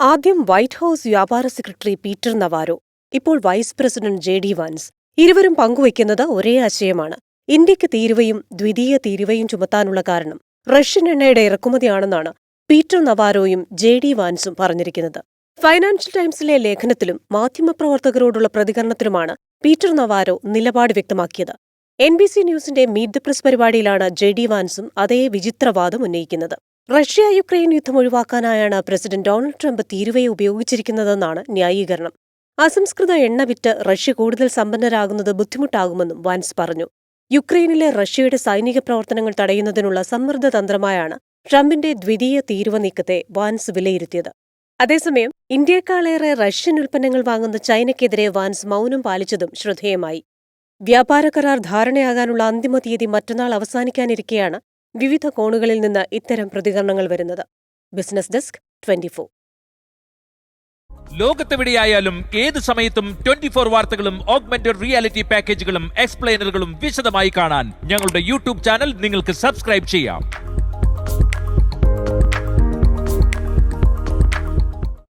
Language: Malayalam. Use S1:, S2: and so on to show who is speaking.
S1: ആദ്യം വൈറ്റ് ഹൌസ് വ്യാപാര സെക്രട്ടറി പീറ്റർ നവാരോ ഇപ്പോൾ vice president J D Vance. ഇരുവരും പങ്കുവയ്ക്കുന്നത് ഒരേ ആശയമാണ്. ഇന്ത്യയ്ക്ക് തീരുവയും ദ്വിതീയ തീരുവയും ചുമത്താനുള്ള കാരണം റഷ്യൻ എണ്ണയുടെ ഇറക്കുമതിയാണെന്നാണ് പീറ്റർ നവാരോയും ജെ ഡി വാൻസും പറഞ്ഞിരിക്കുന്നത്. ഫൈനാൻഷ്യൽ ടൈംസിലെ ലേഖനത്തിലും മാധ്യമപ്രവർത്തകരോടുള്ള പ്രതികരണത്തിലുമാണ് പീറ്റർ നവാരോ നിലപാട് വ്യക്തമാക്കിയത്. എൻ ബി സി ന്യൂസിന്റെ മീറ്റ് ദ പ്രസ് പരിപാടിയിലാണ് ജെ ഡി വാൻസും അതേ വിചിത്രവാദം ഉന്നയിക്കുന്നത്. റഷ്യ യുക്രൈൻ യുദ്ധം ഒഴിവാക്കാനായാണ് പ്രസിഡന്റ് ഡൊണാൾഡ് ട്രംപ് തീരുവയെ ഉപയോഗിച്ചിരിക്കുന്നതെന്നാണ് ന്യായീകരണം. അസംസ്കൃത എണ്ണ വിറ്റ് റഷ്യ കൂടുതൽ സമ്പന്നരാകുന്നത് ബുദ്ധിമുട്ടാകുമെന്നും വാൻസ് പറഞ്ഞു. യുക്രൈനിലെ റഷ്യയുടെ സൈനിക പ്രവർത്തനങ്ങൾ തടയുന്നതിനുള്ള സമ്മർദ്ദ തന്ത്രമായാണ് ട്രംപിന്റെ ദ്വിതീയ തീരുവ നീക്കത്തെ വാൻസ് വിലയിരുത്തിയത്. അതേസമയം ഇന്ത്യയെക്കാളേറെ റഷ്യൻ ഉൽപ്പന്നങ്ങൾ വാങ്ങുന്ന ചൈനയ്ക്കെതിരെ വാൻസ് മൗനം പാലിച്ചതും ശ്രദ്ധേയമായി. വ്യാപാര കരാർ ധാരണയാകാനുള്ള അന്തിമ തീയതി മറ്റന്നാൾ അവസാനിക്കാനിരിക്കെയാണ് വിവിധ കോണുകളിൽ നിന്ന് ഇത്തരം പ്രതികരണങ്ങൾ വരുന്നത്. ബിസിനസ് ഡെസ്ക് ട്വന്റി ഫോർ
S2: ലോകത്തെവിടെയായാലും ഏത് സമയത്തും ട്വന്റി ഫോർ വാർത്തകളും ഓഗ്മെന്റഡ് റിയാലിറ്റി പാക്കേജുകളും എക്സ്പ്ലെയിനറുകളും വിശദമായി കാണാൻ ഞങ്ങളുടെ യൂട്യൂബ് ചാനൽ നിങ്ങൾക്ക് സബ്സ്ക്രൈബ് ചെയ്യാം.